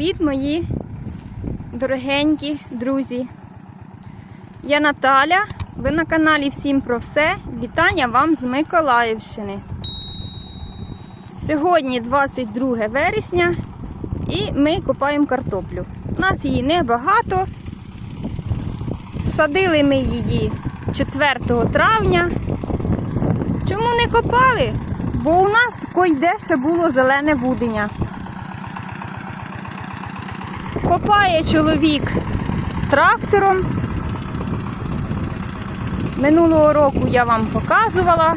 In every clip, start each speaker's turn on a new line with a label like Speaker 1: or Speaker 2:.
Speaker 1: Привіт, мої дорогенькі друзі. Я Наталя. Ви на каналі Всім про все. Вітання вам з Миколаївщини. Сьогодні 22 вересня і ми копаємо картоплю. У нас її небагато. Садили ми її 4 травня. Чому не копали? Бо у нас койде ще було зелене вудення. Копає чоловік трактором. Минулого року я вам показувала.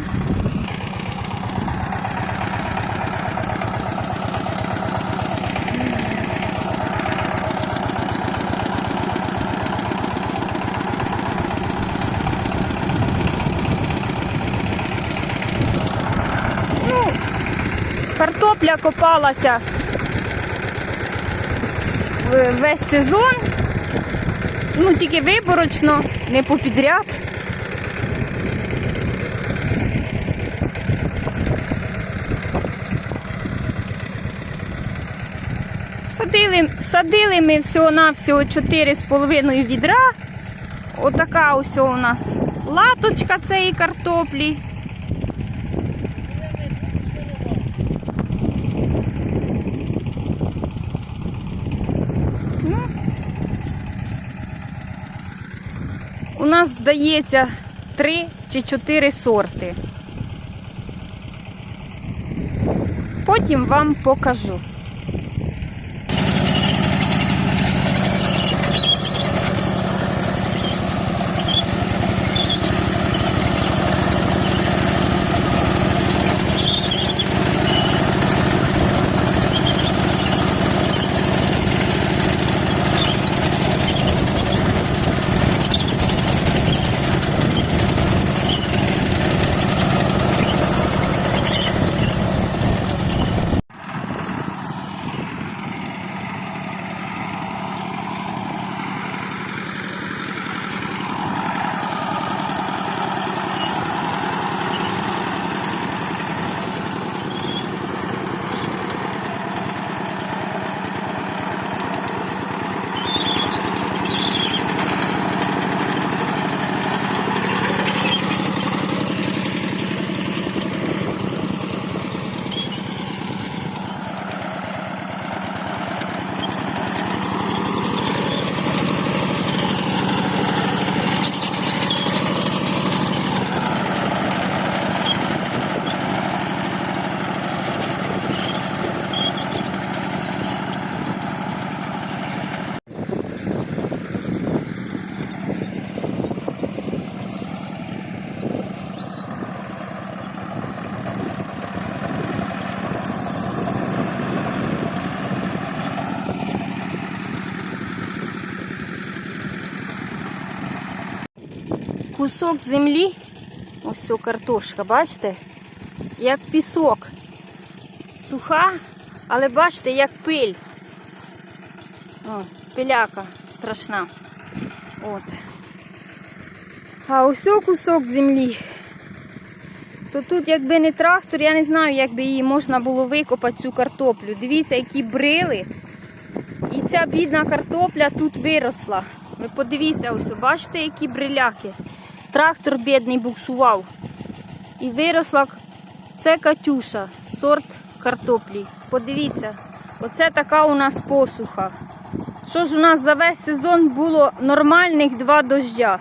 Speaker 1: Ну, картопля копалася весь сезон. Ну, тільки виборочно, не попідряд. Садили, садили ми всього-навсього 4,5 відра. Отака ось у нас латочка цієї картоплі. Ну, У нас здається три чи чотири сорти. Потім вам покажу. Кусок землі, ось ця картошка, бачите? Як пісок. Суха, але бачите, як пиль. О, пиляка страшна. От. А ось кусок землі. То тут, якби не трактор, я не знаю, як би її можна було викопати цю картоплю. Дивіться, які брили. І ця бідна картопля тут виросла. Ви подивіться, ось, бачите, які бриляки. Трактор бідний буксував. І виросла це Катюша, сорт картоплі. Подивіться, оце така у нас посуха. Що ж у нас за весь сезон було нормальних два дождя.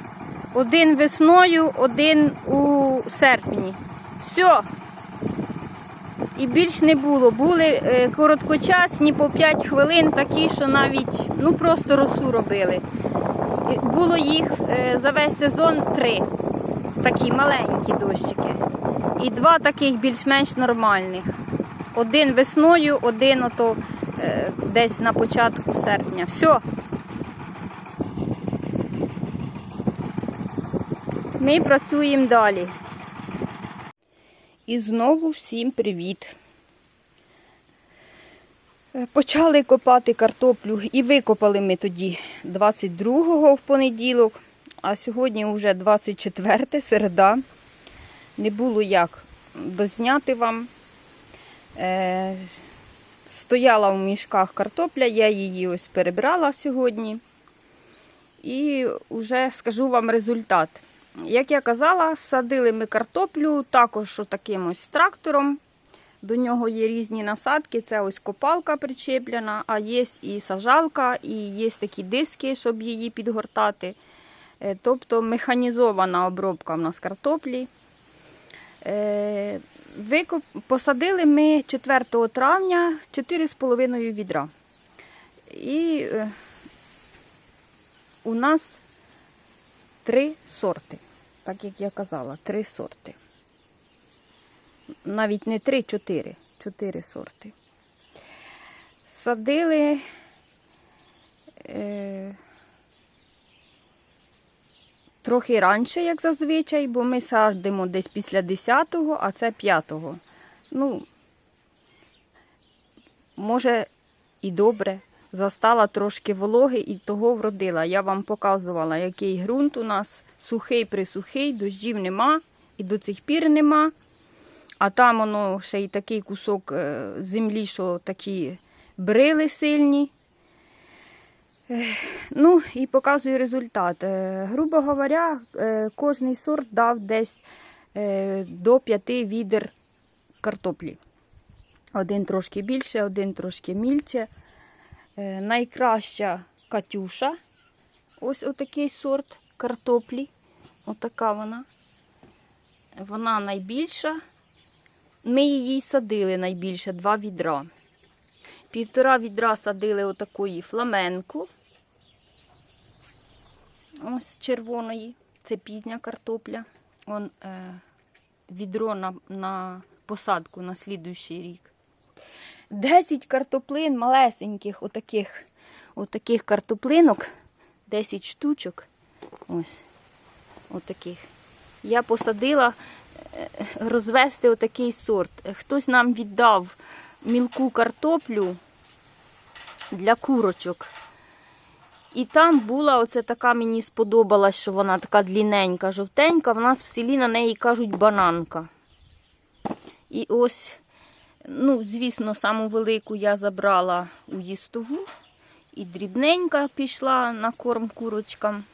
Speaker 1: Один весною, один у серпні. Все. І більш не було. Були е, короткочасні по 5 хвилин, такі, що навіть ну просто росу робили. Було їх е, за весь сезон три. Такі маленькі дощики. І два таких більш-менш нормальних. Один весною, один ото е, десь на початку серпня. Все. Ми працюємо далі. І знову всім привіт. Е, Почали копати картоплю і викопали ми тоді 22-го в понеділок, а сьогодні вже 24 середа. Не було як дозняти вам. Е, стояла в мішках картопля, я її ось перебрала сьогодні. І вже скажу вам результат. Як я казала, садили ми картоплю також таким ось трактором. До нього є різні насадки. Це ось копалка причеплена, а є і сажалка, і є такі диски, щоб її підгортати. Е, Тобто механізована обробка в нас картоплі. Е, Викоп... Посадили ми 4 травня 4,5 відра. І е, у нас три сорти. Так як я казала, три сорти. Навіть не три, чотири. Чотири сорти. Садили. Е, Трохи раніше, як зазвичай, бо ми садимо десь після 10-го, а це 5-го. Ну, може, і добре. Застала трошки вологи і того вродила. Я вам показувала, який ґрунт у нас сухий присухий, дощів нема і до цих пір нема. А там воно ще й такий кусок е, землі, що такі брили сильні. Ну і показую результат. Е, Грубо говоря, е, кожний сорт дав десь до 5 відер картоплі. Один трошки більше, один трошки мільче. Найкраща Катюша. Ось отакий сорт картоплі. Отака вона. Вона найбільша. Ми її садили найбільше два відра. Півтора відра садили отакої фламенку. Ось червоної. Це пізня картопля. Он, е, відро на, на посадку на слідуючий рік. 10 картоплин малесеньких, отаких, отаких картоплинок. 10 штучок. Ось. Отаких. Я посадила розвести отакий сорт. Хтось нам віддав мілку картоплю для курочок. І там була оце така, мені сподобалась, що вона така длінненька, жовтенька. В нас в селі на неї кажуть бананка. І ось, ну, звісно, саму велику я забрала у їстову. І дрібненька пішла на корм курочкам.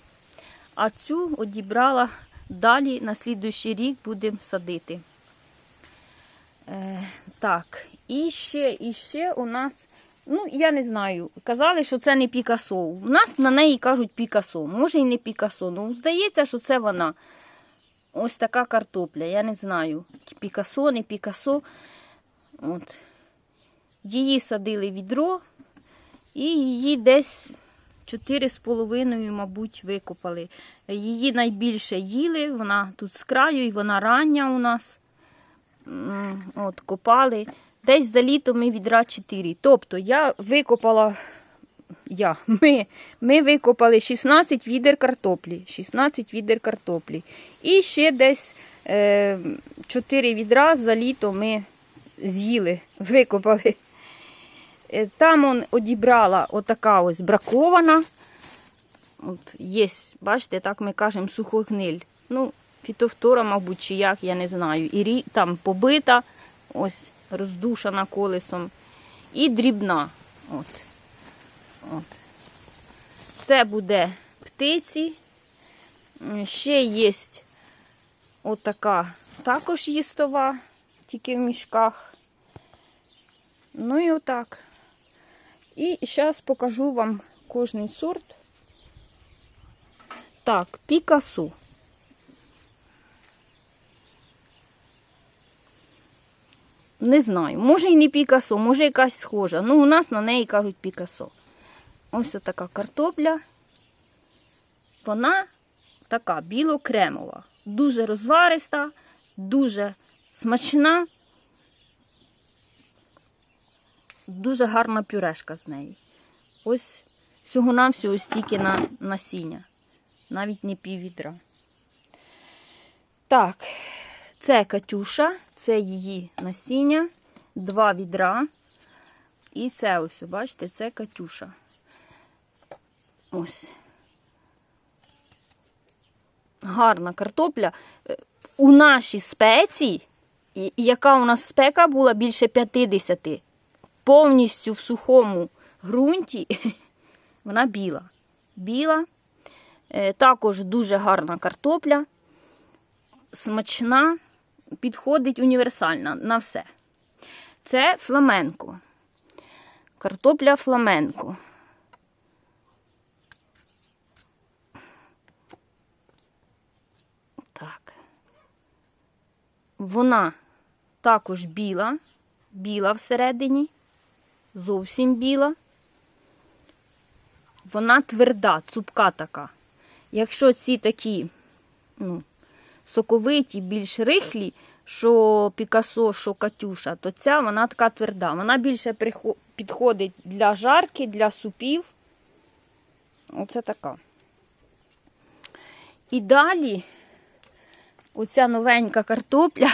Speaker 1: А цю одібрала далі на слідуючий рік будемо садити. Е, так, і ще, і ще у нас, ну, я не знаю, казали, що це не Пікасо. У нас на неї кажуть Пікасо. Може і не Пікасо. Ну, здається, що це вона. Ось така картопля, я не знаю. Пікасо, не Пікасо. От. Її садили відро і її десь 4,5, мабуть, викопали. Її найбільше їли, вона тут з краю, і вона рання у нас. От, копали. Десь за літо ми відра 4. Тобто я викопала, я, ми, ми викопали 16 відер картоплі. 16 відер картоплі. І ще десь е, 4 відра за літо ми з'їли, викопали. Е, Там он одібрала отака ось бракована. От є, бачите, так ми кажемо сухогниль. Ну, фітофтора, мабуть, чи як, я не знаю. І там побита, ось роздушена колесом. І дрібна. От. От. Це буде птиці. Ще є отака також їстова, тільки в мішках. Ну і отак. І зараз покажу вам кожний сорт. Так, Пікасу. Не знаю. Може і не Пікасо, може якась схожа. Ну, у нас на неї кажуть Пікасо. Ось така картопля. Вона така біло-кремова. Дуже розвариста, дуже смачна. Дуже гарна пюрешка з неї. Ось всього-навсього стільки на насіння. Навіть не пів відра. Так, це Катюша, це її насіння, два відра. І це ось, бачите, це Катюша. Ось. Гарна картопля. Е, У нашій спеці, і- і яка у нас спека була більше 50. Повністю в сухому ґрунті, вона біла. Біла. Е, Також дуже гарна картопля, смачна, підходить універсальна на все. Це фламенко. Картопля фламенко. Так. Вона також біла, біла всередині, зовсім біла. Вона тверда, цупка така. Якщо ці такі ну, соковиті, більш рихлі, що Пікасо, що Катюша, то ця вона така тверда. Вона більше підходить для жарки, для супів. Оце така. І далі оця новенька картопля.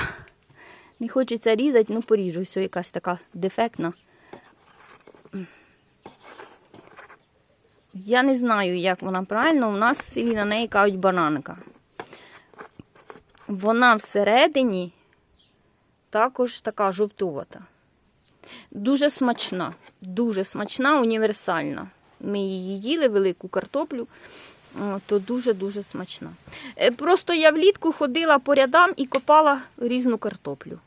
Speaker 1: Не хочеться різати, ну поріжу. Ось якась така дефектна. Я не знаю, як вона правильно. У нас в селі на неї кажуть бананка. Вона всередині також така жовтувата. Дуже смачна, дуже смачна, універсальна. Ми її їли, велику картоплю, то дуже-дуже смачна. Е, Просто я влітку ходила по рядам і копала різну картоплю.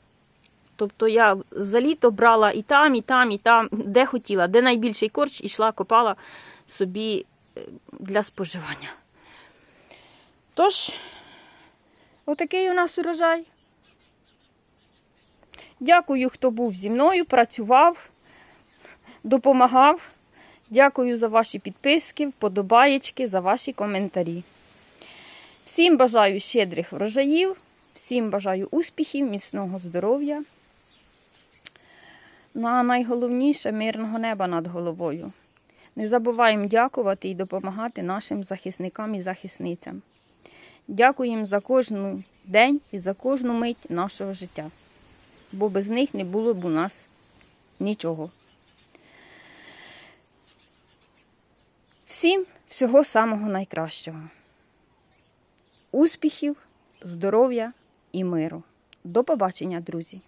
Speaker 1: Тобто я за літо брала і там, і там, і там, де хотіла, де найбільший корч, ішла, копала собі е, для споживання. Тож, отакий у нас урожай. Дякую, хто був зі мною, працював, допомагав. Дякую за ваші підписки, вподобаєчки, за ваші коментарі. Всім бажаю щедрих врожаїв, всім бажаю успіхів, міцного здоров'я. Ну а найголовніше мирного неба над головою. Не забуваємо дякувати і допомагати нашим захисникам і захисницям. Дякуємо за кожен день і за кожну мить нашого життя, бо без них не було б у нас нічого. Всім всього самого найкращого. Успіхів, здоров'я і миру. До побачення, друзі!